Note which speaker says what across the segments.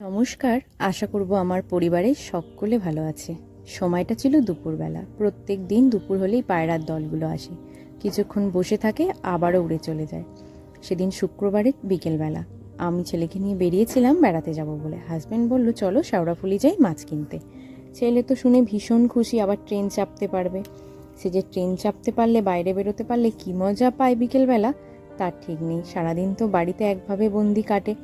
Speaker 1: নমস্কার, আশা করব আমার পরিবারের সকলে ভালো আছে। সময়টা ছিল দুপুরবেলা। প্রত্যেক দিন দুপুর হলেই পায়রার দলগুলো আসে। কিছুক্ষণ বসে থাকে, আবারও উড়ে চলে যায়। সেদিন শুক্রবারের বিকেলবেলা। আমি ছেলেকে নিয়ে বেরিয়েছিলাম, বেড়াতে যাব বলে। হাজব্যান্ড বলল, চলো শেওড়াফুলি যাই মাছ কিনতে। ছেলে তো শুনে ভীষণ খুশি, আবার ট্রেন চাপতে পারবে। সে যে ট্রেন চাপতে পারলে, বাইরে বেরোতে পারলে কী মজা পায় বিকেলবেলা? তার ঠিক নেই। সারাদিন তো বাড়িতে একভাবে বন্দি কাটে।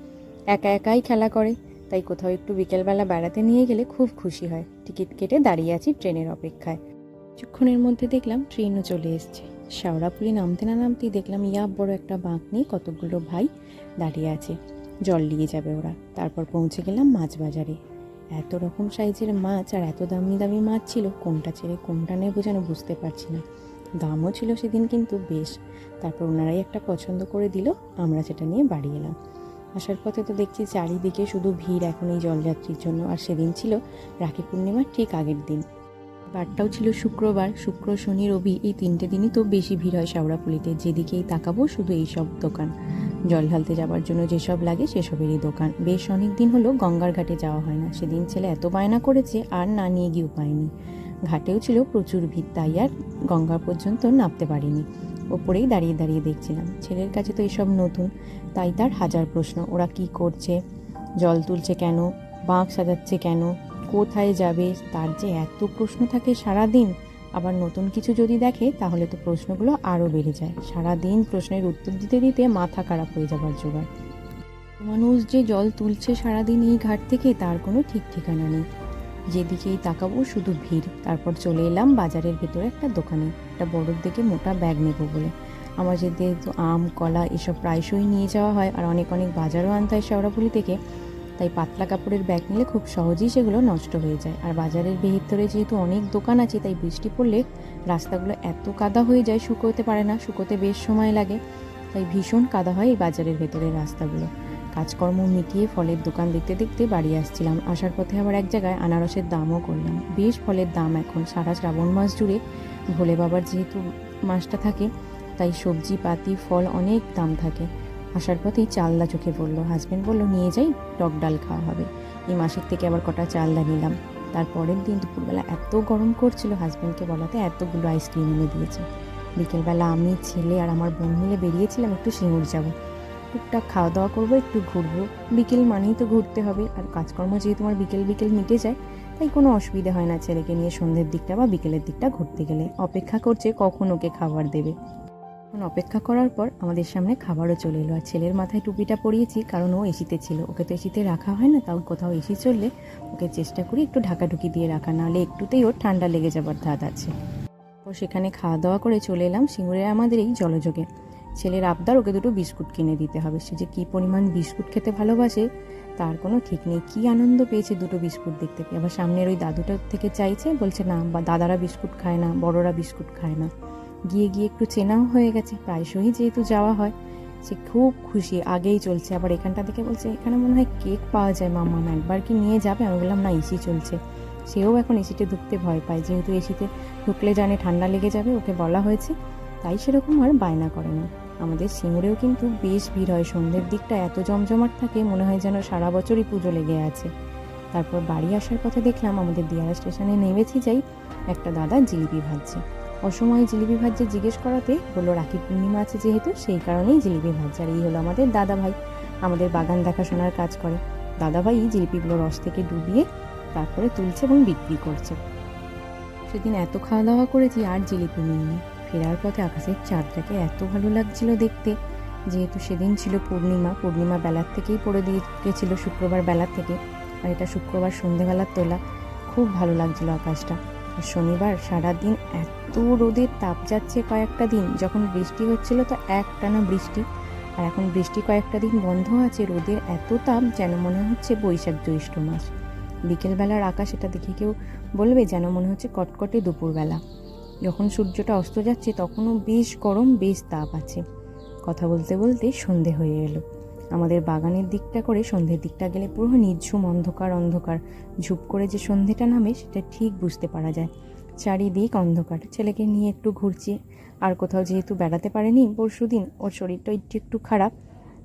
Speaker 1: একা একাই খেলা করে। তাই কোথাও একটু বিকেলবেলা বেড়াতে নিয়ে গেলে খুব খুশি হয়। টিকিট কেটে দাঁড়িয়ে আছি ট্রেনের অপেক্ষায়। কিছুক্ষণের মধ্যে দেখলাম ট্রেনও চলে এসছে। শাওড়াপুরি নামতে না নামতেই দেখলাম ইয়া বড় একটা বাঁক নিয়ে কতগুলো ভাই দাঁড়িয়ে আছে। জল নিয়ে যাবে ওরা। তারপর পৌঁছে গেলাম মাছ বাজারে এত রকম সাইজের মাছ আর এত দামি দামি মাছ ছিল, কোনটা ছেড়ে কোনটা নেব যেন বুঝতে পারছি না। দামও ছিল সেদিন কিন্তু বেশ। তারপর ওনারাই একটা পছন্দ করে দিল, আমরা সেটা নিয়ে বাড়ি এলাম। আসার পথে তো দেখছি চারিদিকে শুধু ভিড় এখন এই জলযাত্রীর জন্য, আর সেদিন ছিল রাখি পূর্ণিমার ঠিক আগের দিন। বারটাও ছিল শুক্রবার, শুক্র, শনি, রবি এই তিনটে দিনই তো বেশি ভিড় হয় শাওড়াপুলিতে যেদিকেই তাকাবো শুধু এই সব দোকান। জল ঢালতে যাওয়ার জন্য যেসব লাগে সেসবেরই দোকান। বেশ অনেক দিন হলো গঙ্গার ঘাটে যাওয়া হয় না। সেদিন ছেলে এত বায়না করেছে, আর না নিয়ে গিয়ে পায়নি ঘাটেও ছিল প্রচুর ভিড়, তাই আর গঙ্গা পর্যন্ত নামতে পারিনি। ওপরেই দাঁড়িয়ে দাঁড়িয়ে দেখছিলাম। ছেলের কাছে তো এসব নতুন, তাই তার হাজার প্রশ্ন, ওরা কি করছে, জল তুলছে কেন, বাঁক সাজাচ্ছে কেন, কোথায় যাবে, তার যে এত প্রশ্ন থাকে সারা দিন আবার নতুন কিছু যদি দেখে, তাহলে তো প্রশ্নগুলো আরও বেড়ে যায়। সারা দিন প্রশ্নের উত্তর দিতে দিতে মাথা খারাপ হয়ে যাবার জোগাড়। মানুষ যে জল তুলছে সারাদিন এই ঘাট থেকে, তার কোনো ঠিক ঠিকানা নেই। যেদিকেই তাকাবো শুধু ভিড়। তারপর চলে এলাম বাজারের ভেতরে একটা দোকানে। একটা বড়োর দিকে মোটা ব্যাগ নেব বলে। আমার যেহেতু আম, কলা এসব প্রায়শই নিয়ে যাওয়া হয় আর অনেক অনেক বাজারও আনতে হয় শেওড়াপুলি থেকে, তাই পাতলা কাপড়ের ব্যাগ নিলে খুব সহজেই সেগুলো নষ্ট হয়ে যায়। আর বাজারের ভেতরে যেহেতু অনেক দোকান আছে, তাই বৃষ্টি পড়লে রাস্তাগুলো এত কাদা হয়ে যায় শুকোতে পারে না, শুকোতে বেশ সময় লাগে। তাই ভীষণ কাদা হয় এই বাজারের ভেতরের রাস্তাগুলো। কাজকর্ম মিটিয়ে ফলের দোকান দেখতে দেখতে বাড়ি আসছিলাম। আসার পথে আবার এক জায়গায় আনারসের দামও করলাম। বেশ ফলের দাম এখন। সারা শ্রাবণ মাস জুড়ে ভোলে বাবার যেহেতু মাসটা থাকে, তাই সবজি, পাতি, ফল অনেক দাম থাকে। আসার পথেই চালদা চোখে পড়ল। হাজব্যান্ড বলল, নিয়ে যাই, টক ডাল খাওয়া হবে। এই মাসের থেকে আবার কটা চালদা নিলাম। তারপরের দিন দুপুরবেলা এত গরম করছিল হাজব্যান্ডকে বলাতে, এতগুলো আইসক্রিম এনে দিয়েছে। বিকেলবেলা আমি, ছেলে আর আমার বোন মিলে বেরিয়েছিলাম একটু সিঙ্গুর যাব। টুকটাক খাওয়া দাওয়া করব, একটু ঘুরবো। বিকেল মানেই তো ঘুরতে হবে, আর কাজকর্ম যেহেতু আমার বিকেল বিকেল মিটে যায়, তাই কোনো অসুবিধা হয় না ছেলেকে নিয়ে সন্ধ্যের দিকটা বা বিকেলের দিকটা ঘুরতে গেলে। অপেক্ষা করছে কখন ওকে খাবার দেবে। এখন অপেক্ষা করার পর আমাদের সামনে খাবারও চলে এলো, আর ছেলের মাথায় টুপিটা পরিয়েছি, কারণ ও এসিতে ছিল। ওকে তো এসিতে রাখা হয় না, তাও কোথাও এসি চললে ওকে চেষ্টা করি একটু ঢাকাঢুকি দিয়ে রাখা, নাহলে একটুতেই ওর ঠান্ডা লেগে যাবার ধাত আছে। ও সেখানে খাওয়া দাওয়া করে চলে এলাম সিঙ্গুরে আমাদের এই জলযোগে। ছেলের আবদার ওকে দুটো বিস্কুট কিনে দিতে হবে। সে যে কী পরিমাণ বিস্কুট খেতে ভালোবাসে, তার কোনো ঠিক নেই। কী আনন্দ পেয়েছে দুটো বিস্কুট দেখতে পেয়ে। আবার সামনের ওই দাদুটার থেকে চাইছে, বলছে, না, বা দাদারা বিস্কুট খায় না, বড়রা বিস্কুট খায় না। গিয়ে গিয়ে একটু চেনাও হয়ে গেছে। প্রায়শই যেহেতু যাওয়া হয়, সে খুব খুশি, আগেই চলছে। আবার এখানটা থেকে বলছে, এখানে মনে হয় কেক পাওয়া যায় মামা একবার কি নিয়ে যাবে? আমি বললাম, না, এসি চলছে। সেও এখন এসিতে ঢুকতে ভয় পায়। যেহেতু এসিতে ঢুকলে জানে ঠান্ডা লেগে যাবে, ওকে বলা হয়েছে, তাই সেরকম আর বায়না করে না আমাদের সিঙ্গুরেও কিন্তু বেশ ভিড় হয়। সন্ধ্যের দিকটা এত জমজমাট থাকে, মনে হয় যেন সারা বছরই পুজো লেগে আছে। তারপর বাড়ি আসার পথে দেখলাম, আমাদের দিয়ারা স্টেশনে নেমেছি যাই, একটা দাদা জিলিপি ভাজছে। অসময়ে জিলিপি ভাজছে জিজ্ঞেস করাতে বলল, রাখি পূর্ণিমা আছে যেহেতু, সেই কারণেই জিলিপি ভাজছে। আর এই হলো আমাদের দাদা ভাই, আমাদের বাগান দেখাশোনার কাজ করে। দাদা ভাই জিলিপিগুলো রস থেকে ডুবিয়ে তারপরে তুলছে এবং বিক্রি করছে। সেদিন এত খাওয়া দাওয়া করেছি, আর জিলিপি নিইনি। ফেরার পথে আকাশের চাঁদটাকে এত ভালো লাগছিল দেখতে, যেহেতু সেদিন ছিল পূর্ণিমা পূর্ণিমা বেলার থেকেই পড়ে দিয়ে গেছিল শুক্রবার বেলার থেকে, আর এটা শুক্রবার সন্ধেবেলার তোলা। খুব ভালো লাগছিল আকাশটা। আর শনিবার সারাদিন এত রোদের তাপ যাচ্ছে কয়েকটা দিন, যখন বৃষ্টি হচ্ছিল তো একটানা বৃষ্টি। আর এখন বৃষ্টি কয়েকটা দিন বন্ধ আছে, রোদের এত তাপ যেন মনে হচ্ছে বৈশাখ জ্যৈষ্ঠ মাস। বিকেলবেলার আকাশ এটা দেখে কেউ বলবে যেন মনে হচ্ছে কটকটে দুপুরবেলা। যখন সূর্যটা অস্ত যাচ্ছে, তখনও বেশ গরম, বেশ তাপ আছে। কথা বলতে বলতে সন্ধে হয়ে এলো। আমাদের বাগানের দিকটা করে সন্ধ্যের দিকটা গেলে পুরো নিঝুম অন্ধকার অন্ধকার। ঝুপ করে যে সন্ধেটা নামে, সেটা ঠিক বুঝতে পারা যায়। চারিদিক অন্ধকার। ছেলেকে নিয়ে একটু ঘুরছি। আর কোথাও যেহেতু বেড়াতে পারেনি, পরশু দিন ওর শরীরটা একটু একটু খারাপ।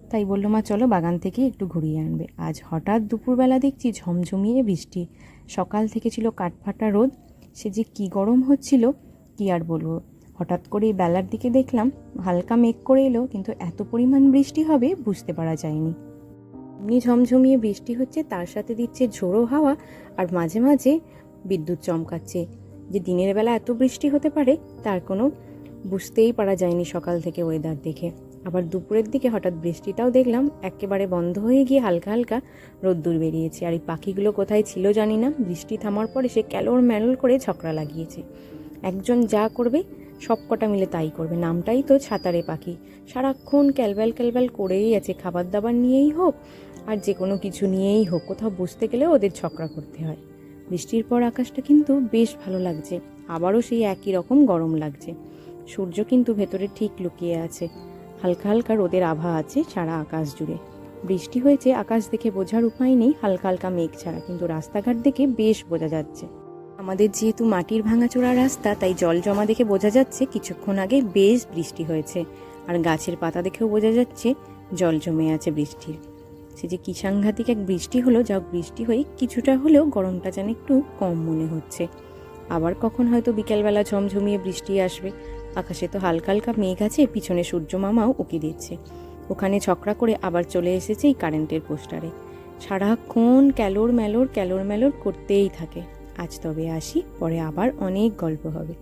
Speaker 1: তাই বলল, মা, চলো বাগান থেকে একটু ঘুরিয়ে আনবে। আজ হঠাৎ দুপুরবেলা দেখছি ঝমঝমিয়ে বৃষ্টি। সকাল থেকে ছিল কাঠফাটা রোদ। সে যে কি গরম হচ্ছিল কি আর বলব? হঠাৎ করেই বেলার দিকে দেখলাম হালকা মেঘ করে এলো, কিন্তু এত পরিমাণ বৃষ্টি হবে বুঝতে পারা যায়নি। এমনি ঝমঝমিয়ে বৃষ্টি হচ্ছে, তার সাথে দিচ্ছে ঝোড়ো হাওয়া আর মাঝে মাঝে বিদ্যুৎ চমকাচ্ছে। যে দিনের বেলা এত বৃষ্টি হতে পারে, তার কোনো বুঝতেই পারা যায়নি সকাল থেকে ওয়েদার দেখে। আবার দুপুরের দিকে হঠাৎ বৃষ্টিটাও দেখলাম, একেবারে বন্ধ হয়ে গিয়ে হালকা হালকা রোদ্দুর বেরিয়েছে। আর এই পাখিগুলো কোথায় ছিল জানি না, বৃষ্টি থামার পরে সে ক্যালোর ম্যালোর করে ঝগড়া লাগিয়েছে। একজন যা করবে সব কটা মিলে তাই করবে। নামটাই তো ছাতারে পাখি। সারাক্ষণ ক্যালব্যাল ক্যালব্যাল করেই আছে খাবার দাবার নিয়েই হোক, আর যে কোনো কিছু নিয়েই হোক, কোথাও বসতে গেলেও ওদের ছকরা করতে হয়। বৃষ্টির পর আকাশটা কিন্তু বেশ ভালো লাগছে, আবারও সেই একই রকম গরম লাগছে। সূর্য কিন্তু ভেতরে ঠিক লুকিয়ে আছে, হালকা হালকা রোদের আভা আছে সারা আকাশ জুড়ে। বৃষ্টি হয়েছে, আকাশ দেখে বোঝার উপায় নেই, হালকা হালকা মেঘ ছাড়া, কিন্তু রাস্তাঘাট দেখে বেশ বোঝা যাচ্ছে। আমাদের যেহেতু মাটির ভাঙাচোরা রাস্তা, তাই জল জমা দেখে বোঝা যাচ্ছে কিছুক্ষণ আগে বেশ বৃষ্টি হয়েছে। আর গাছের পাতা দেখেও বোঝা যাচ্ছে জল জমে আছে বৃষ্টির। সে যে কি সাংঘাতিক এক বৃষ্টি হলো যা বৃষ্টি হয়ে কিছুটা হলেও গরমটা যেন একটু কম মনে হচ্ছে। আবার কখন হয়তো বিকেলবেলা ঝমঝমিয়ে বৃষ্টি আসবে। আকাশে তো হালকা হালকা মেঘ আছে, পিছনে সূর্য মামাও উকি দিচ্ছে। ওখানে ছকরা করে আবার চলে এসেছে এই কারেন্টের পোস্টারে। সারাক্ষণ ক্যালোর ম্যালোর ক্যালোর ম্যালোর করতেই থাকে। আজ তবে আসি পরে আবার অনেক গল্প হবে।